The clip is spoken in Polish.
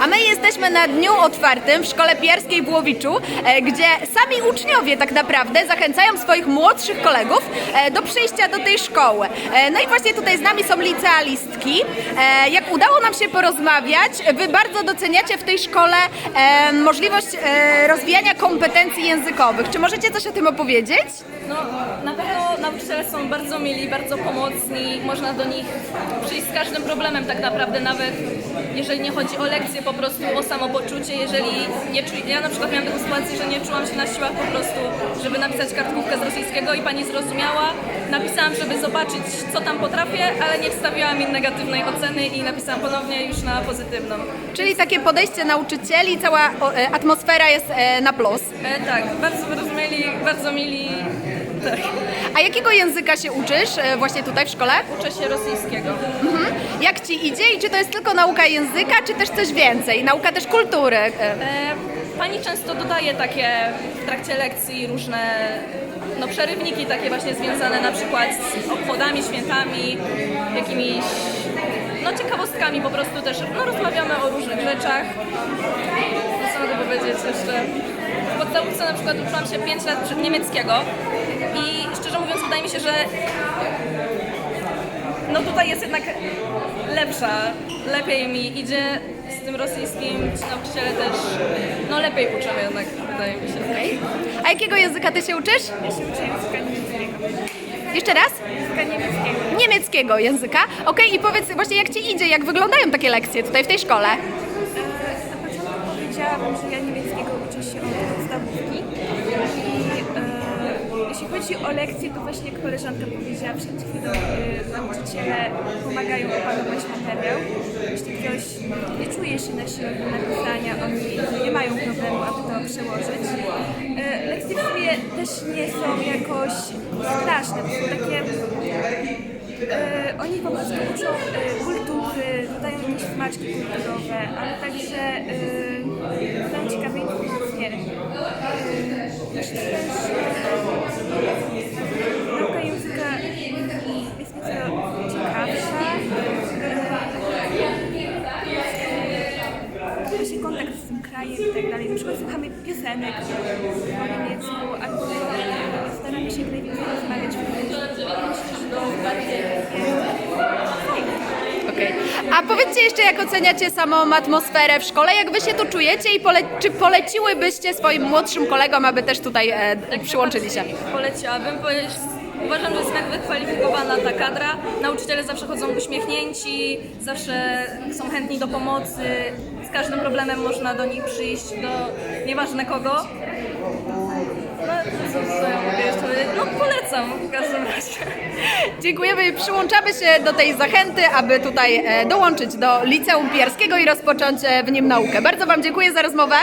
A my jesteśmy na dniu otwartym w Szkole Pierskiej w Łowiczu, e, gdzie sami uczniowie tak naprawdę zachęcają swoich młodszych kolegów e, do przyjścia do tej szkoły. E, No i właśnie tutaj z nami są licealistki. Jak udało nam się porozmawiać, wy bardzo doceniacie w tej szkole możliwość rozwijania kompetencji językowych. Czy możecie coś o tym opowiedzieć? No, na pewno nauczyciele są bardzo mili, bardzo pomocni. Można do nich przyjść z każdym problemem tak naprawdę, nawet jeżeli nie chodzi o lekcje, po prostu o samopoczucie, jeżeli nie czuję, ja na przykład miałam taką sytuację, że nie czułam się na siłach po prostu, żeby napisać kartkówkę z rosyjskiego i pani zrozumiała. Napisałam, żeby zobaczyć, co tam potrafię, ale nie wstawiłam mi negatywnej oceny i napisałam ponownie już na pozytywną. Czyli takie podejście nauczycieli, cała e, atmosfera jest e, na plus. E, tak, bardzo wyrozumieli, bardzo mili. Tak. A jakiego języka się uczysz e, właśnie tutaj w szkole? Uczę się rosyjskiego. Mhm. Jak ci idzie i czy to jest tylko nauka języka, czy też coś więcej? Nauka też kultury. E, E, Pani często dodaje takie w trakcie lekcji różne no, przerywniki takie właśnie związane na przykład z obchodami, świętami, jakimiś no, ciekawostkami po prostu też. No, rozmawiamy o różnych rzeczach. Co mogę powiedzieć jeszcze? W podstawówce na przykład uczyłam się 5 lat przed niemieckiego i szczerze mówiąc wydaje mi się, że no tutaj jest jednak lepsza, lepiej mi idzie z tym rosyjskim, ci nauczyciele też, no lepiej uczą jednak, wydaje mi się. A jakiego języka ty się uczysz? Ja się uczę języka niemieckiego. Jeszcze raz? Języka niemieckiego. Niemieckiego języka. Okej, i powiedz właśnie jak ci idzie, jak wyglądają takie lekcje tutaj w tej szkole? E, Na początku powiedziałabym, że ja niemieckiego uczę się od podstawówki. Chodzi o lekcje, to właśnie koleżanka powiedziała przed chwilą, e, nauczyciele pomagają opanować materiał. Jeśli ktoś nie czuje się na do napisania, oni nie mają problemu, aby to przełożyć. E, lekcje w sumie też nie są jakoś straszne, to są takie E, oni po prostu uczą e, kultury, dodają jakieś smaczki kulturowe, ale także dodają ciekawe informacje. E, Myślę też, że nauka języka jest nieco ciekawsza. E, Właśnie kontakt z tym krajem i tak dalej. Na przykład słuchamy piosenek po niemiecku, albo staramy się jak najwięcej rozmawiać. Myślę, że to jest fajne. Okej. A powiedzcie jeszcze, jak oceniacie samą atmosferę w szkole, jak wy się tu czujecie i pole czy poleciłybyście swoim młodszym kolegom, aby też tutaj e, przyłączyli się? Poleciłabym, bo jest, uważam, że jest tak wykwalifikowana ta kadra. Nauczyciele zawsze chodzą uśmiechnięci, zawsze są chętni do pomocy. Z każdym problemem można do nich przyjść, do nieważne kogo. No, co, co ja? No polecam w każdym razie. Dziękujemy i przyłączamy się do tej zachęty, aby tutaj e, dołączyć do Liceum Pierskiego i rozpocząć e, w nim naukę. Bardzo Wam dziękuję za rozmowę.